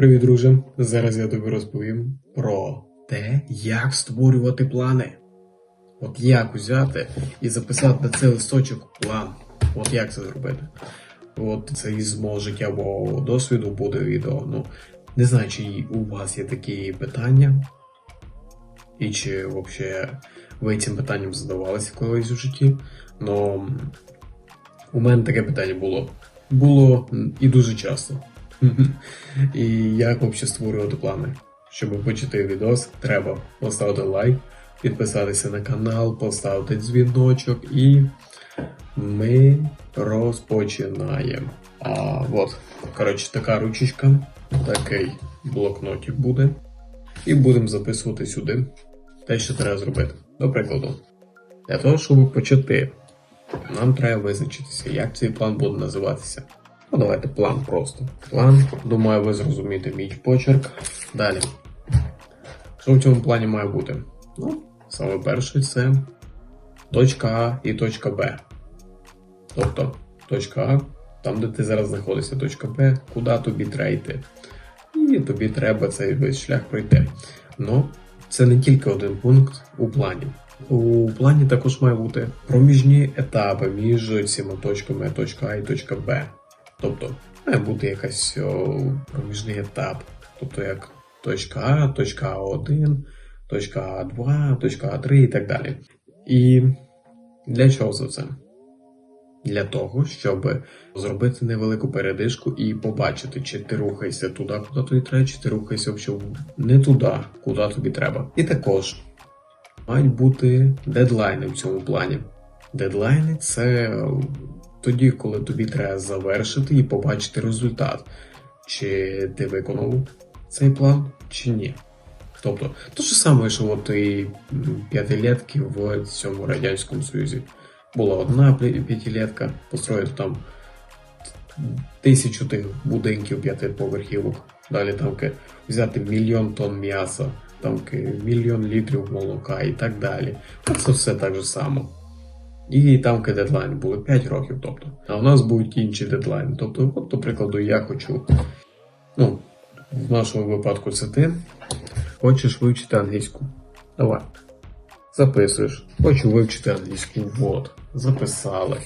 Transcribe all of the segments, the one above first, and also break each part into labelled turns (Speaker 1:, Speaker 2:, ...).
Speaker 1: Привіт, друже! Зараз я тобі розповім про те, як створювати плани. От як взяти і записати на цей листочок план. От як це зробити. От це із мого життєвого досвіду буде відео. Ну, не знаю, чи у вас є такі питання, і чи взагалі ви цим питанням задавалися колись у житті. Но у мене таке питання було. Було і дуже часто. І як взагалі створювати плани? Щоб почати відос, треба поставити лайк, підписатися на канал, поставити дзвіночок і ми розпочинаємо. А от, коротше, така ручечка, такий блокнотик буде. І будемо записувати сюди те, що треба зробити. До прикладу, для того, щоб почати, нам треба визначитися, як цей план буде називатися. Ну, давайте план просто. План, думаю, ви зрозумієте мій почерк. Далі. Що в цьому плані має бути? Ну, саме перше це точка А і точка Б. Тобто, точка А, там, де ти зараз знаходишся, точка Б, куди тобі треба йти. І тобі треба цей весь шлях пройти. Ну, це не тільки один пункт у плані. У плані також має бути проміжні етапи між цими точками точка А і точка Б. Тобто має бути якась о, проміжний етап. Тобто як точка А, точка А1, точка А2, точка А3 і так далі. І для чого це все? Для того, щоб зробити невелику передишку і побачити, чи ти рухаєшся туди, куди тобі треба, чи ти рухаєшся взагалі не туди, куди тобі треба. І також мають бути дедлайни в цьому плані. Дедлайни це тоді, коли тобі треба завершити і побачити результат, чи ти виконав цей план, чи ні. Тобто, то ж саме, що от і п'ятилетки в цьому Радянському Союзі. Була одна п'я- п'ятилетка, построїти там тисячу тих будинків п'ятиповерхівок. Далі там взяти мільйон тонн м'яса, там мільйон літрів молока і так далі. Це все так же само. І там дедлайн були 5 років, тобто. А у нас будуть інші дедлайни. Тобто, от, до прикладу, я хочу. Ну, в нашому випадку це ти хочеш вивчити англійську. Давай. Записуєш. Хочу вивчити англійську. Вот. Записали.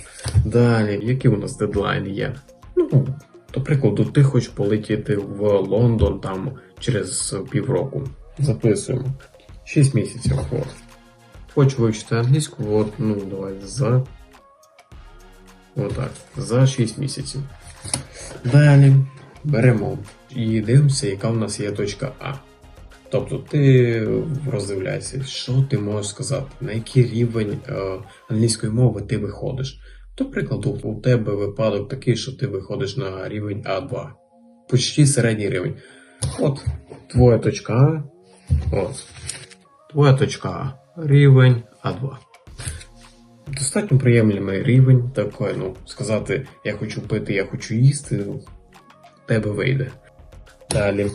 Speaker 1: Далі, які у нас дедлайни є? Ну, до прикладу, ти хочеш полетіти в Лондон там через півроку. Записуємо. 6 місяців. От. Хочу вивчити англійську, от, ну, давай за. Отак. За 6 місяців. Далі беремо і дивимося, яка в нас є точка А. Тобто ти роздивляйся, що ти можеш сказати, на який рівень е, англійської мови ти виходиш. До прикладу, у тебе випадок такий, що ти виходиш на рівень А2. Почти середній рівень. От твоя точка А. От. Твоя точка А. Рівень А2. Достатньо приємний рівень, такий, ну, сказати, я хочу пити, я хочу їсти, ну, тебе вийде. Далі.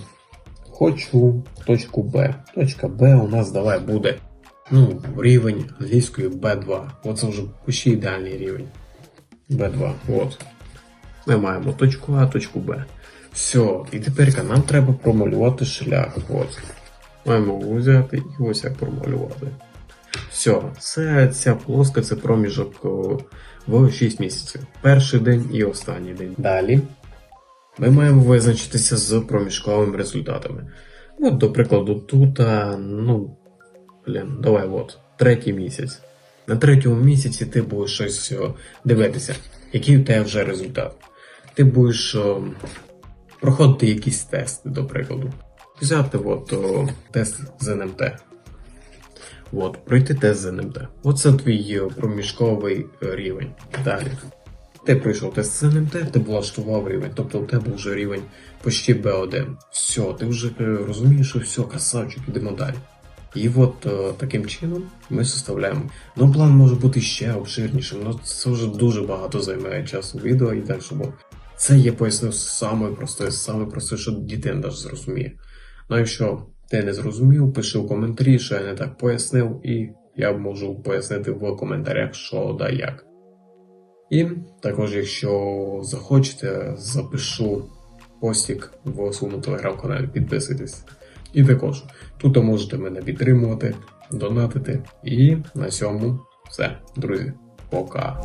Speaker 1: Хочу точку Б. Точка Б у нас давай буде. Ну, рівень англійської B2. Оце вже почти ідеальний рівень. B2. От. Ми маємо точку А, точку Б. Все. І тепер нам треба промалювати шлях. От. Маємо взяти і ось як промалювати. Все, це ця плоска, це проміжок в 6 місяців. Перший день і останній день. Далі ми маємо визначитися з проміжковими результатами. От, до прикладу, тут, а, ну, блін, давай от, третій місяць. На третьому місяці ти будеш щось дивитися, який у тебе вже результат. Ти будеш о, проходити якісь тести, до прикладу. Взяти от, о, тест з НМТ. От, пройти тест з НМТ. Оце твій е, проміжковий е, рівень. Далі. Ти пройшов тест з НМТ, ти влаштував рівень, тобто у тебе вже рівень почти B1. Все, ти вже е, розумієш, що все, красавчик, ідемо далі. І от таким чином ми составляємо. Ну, план може бути ще обширнішим, але це вже дуже багато займає часу відео і далі, бо це я пояснив саме просте, саме просте, що дітей навіть зрозуміє. Ну, якщо ти не зрозумів, пиши в коментарі, що я не так пояснив, і я можу пояснити в коментарях, що да як. І також, якщо захочете, запишу постік в своєму телеграм-каналі, підписуйтесь. І також тут можете мене підтримувати, донатити. І на цьому все, друзі. Пока.